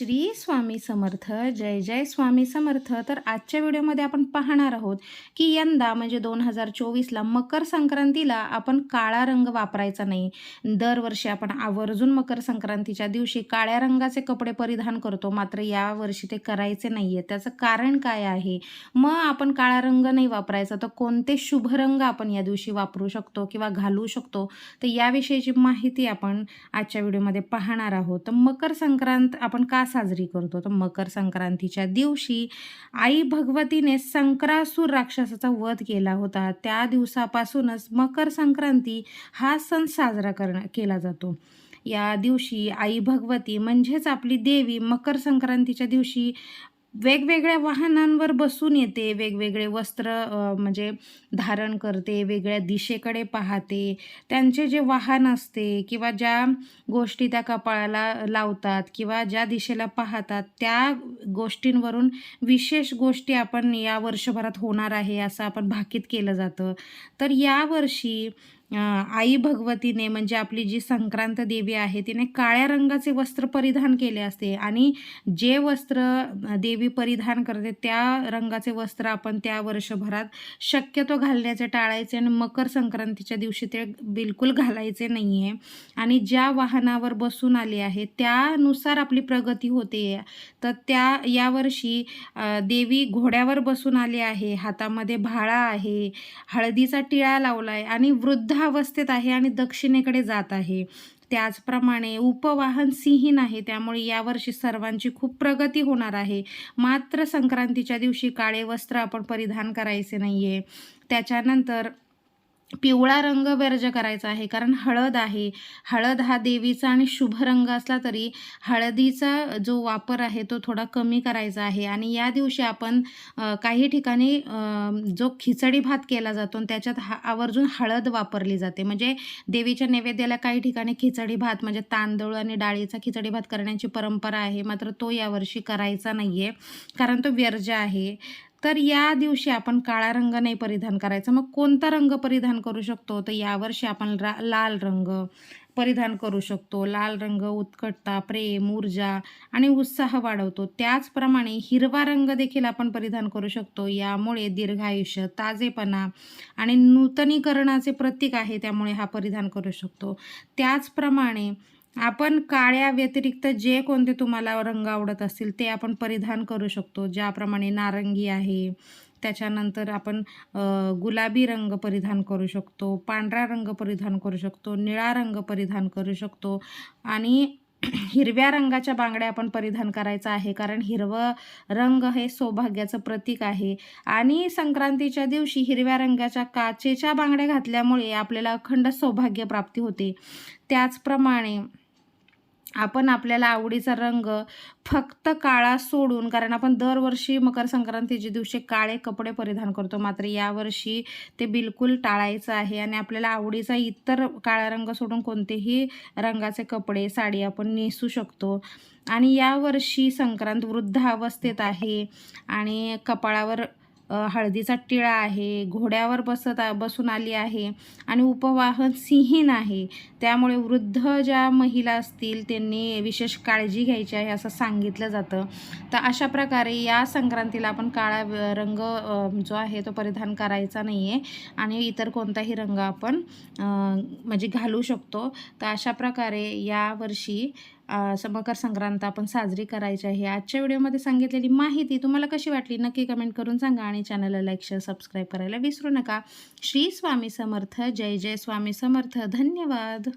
श्री स्वामी समर्थ. जय जय स्वामी समर्थ. तर आजच्या व्हिडिओमध्ये आपण पाहणार आहोत की यंदा म्हणजे दोन हजार चोवीसला मकर संक्रांतीला आपण काळा रंग वापरायचा नाही. दरवर्षी आपण आवर्जून मकर संक्रांतीच्या दिवशी काळ्या रंगाचे कपडे परिधान करतो मात्र यावर्षी ते करायचे नाही आहे त्याचं कारण काय आहे? मग आपण काळा रंग नाही वापरायचा तर कोणते शुभ रंग आपण या दिवशी वापरू शकतो किंवा घालू शकतो? तर याविषयीची माहिती आपण आजच्या व्हिडिओमध्ये पाहणार आहोत. तर मकर संक्रांत आपण का साजरी करतो. तर मकर संक्रांतीच्या दिवशी आई भगवतीने संक्रासूर राक्षसाचा वध केला होता. त्या दिवसापासूनच मकर संक्रांती हा सण साजरा करण केला जातो. या दिवशी आई भगवती म्हणजेच आपली देवी मकर संक्रांतीच्या दिवशी वेगवेगळ्या वाहनांवर बसून येते वेगवेगळे वस्त्र म्हणजे धारण करते वेगळ्या दिशेकडे पाहते. त्यांचे जे वाहन असते किंवा ज्या गोष्टी त्या कपाळाला लावतात किंवा ज्या दिशेला पाहतात त्या गोष्टींवरून विशेष गोष्टी आपण या वर्षभरात होणार आहे असं आपण भाकीत केलं जातं. तर यावर्षी आई भगवतीने म्हणजे आपली जी संक्रांत देवी आहे तिने काळ्या रंगाचे वस्त्र परिधान केले असते आणि जे वस्त्र देवी परिधान करते त्या रंगाचे वस्त्र आपण त्या वर्षभरात शक्यतो घालण्याचे टाळायचे आणि मकर संक्रांतीच्या दिवशी ते बिलकुल घालायचे नाही आहे आणि ज्या वाहनावर बसून आले आहे त्यानुसार आपली प्रगती होते. तर त्या यावर्षी देवी घोड्यावर बसून आली आहे हातामध्ये भाळा आहे हळदीचा टिळा लावला आहे आणि वृद्ध अवस्थेत आहे आणि दक्षिणेकडे जात आहे. त्याचप्रमाणे उपवाहन सिंहीन आहे त्यामुळे यावर्षी सर्वांची खूप प्रगती होणार आहे. मात्र संक्रांतीच्या दिवशी काळे वस्त्र आपण परिधान करायचे नाही आहे त्याच्यानंतर पिवळा रंग वर्ज करायचा आहे. कारण हळद आहे. हळद हा देवीचा आणि शुभ रंग असला तरी हळदीचा जो वापर आहे तो थोडा कमी करायचा आहे. आणि या दिवशी आपण काही ठिकाणी जो खिचडी भात केला जातो आणि त्याच्यात हा आवर्जून हळद वापरली जाते. म्हणजे देवीच्या नैवेद्याला काही ठिकाणी खिचडी भात म्हणजे तांदूळ आणि डाळीचा खिचडी भात करण्याची परंपरा आहे. मात्र तो यावर्षी करायचा नाही आहे कारण तो व्यर्ज आहे. तर या दिवशी आपण काळा रंग नाही परिधान करायचा. मग कोणता रंग परिधान करू शकतो? तर यावर्षी आपण रा लाल रंग परिधान करू शकतो. लाल रंग उत्कटता प्रेम ऊर्जा आणि उत्साह वाढवतो. त्याचप्रमाणे हिरवा रंग देखील आपण परिधान करू शकतो. यामुळे दीर्घायुष्य ताजेपणा आणि नूतनीकरणाचे प्रतीक आहे त्यामुळे हा परिधान करू शकतो. त्याचप्रमाणे आपण काळ्या व्यतिरिक्त जे कोणते तुम्हाला रंग आवडत असतील ते आपण परिधान करू शकतो. ज्याप्रमाणे नारंगी आहे त्याच्यानंतर आपण गुलाबी रंग परिधान करू शकतो पांढरा रंग परिधान करू शकतो निळा रंग परिधान करू शकतो आणि हिरव्या रंगाच्या बांगड्या आपण परिधान करायचा आहे. कारण हिरवं रंग हे सौभाग्याचं प्रतीक आहे. आणि संक्रांतीच्या दिवशी हिरव्या रंगाच्या काचेच्या बांगड्या घातल्यामुळे आपल्याला अखंड सौभाग्य प्राप्ती होते. त्याचप्रमाणे आपण आपल्याला आवडीचा रंग फक्त काळा सोडून कारण आपण दरवर्षी मकर संक्रांतीच्या दिवशी काळे कपडे परिधान करतो मात्र यावर्षी ते बिलकुल टाळायचं आहे आणि आपल्याला आवडीचा इतर काळा रंग सोडून कोणतेही रंगाचे कपडे साडी आपण नेसू शकतो. आणि यावर्षी संक्रांत वृद्ध अवस्थेत आहे आणि कपाळावर हळदीचा टिळा आहे घोड्यावर बसत आ- बसून आली आहे आणि उपवाहन सिंहीन आहे. त्यामुळे वृद्ध ज्या महिला असतील त्यांनी विशेष काळजी घ्यायची आहे असं सांगितलं जातं. तर अशा प्रकारे या संक्रांतीला आपण काळा रंग जो आहे तो परिधान करायचा नाही आहे आणि इतर कोणताही रंग आपण म्हणजे घालू शकतो. तर अशा प्रकारे यावर्षी मकर संक्रांत आपण साजरी करायची आहे. आजच्या व्हिडिओमध्ये सांगितलेली माहिती तुम्हाला कशी वाटली नक्की कमेंट करून सांगा आणि चॅनलला लाईक शेअर सबस्क्राईब करायला विसरू नका. श्री स्वामी समर्थ. जय जय स्वामी समर्थ. धन्यवाद.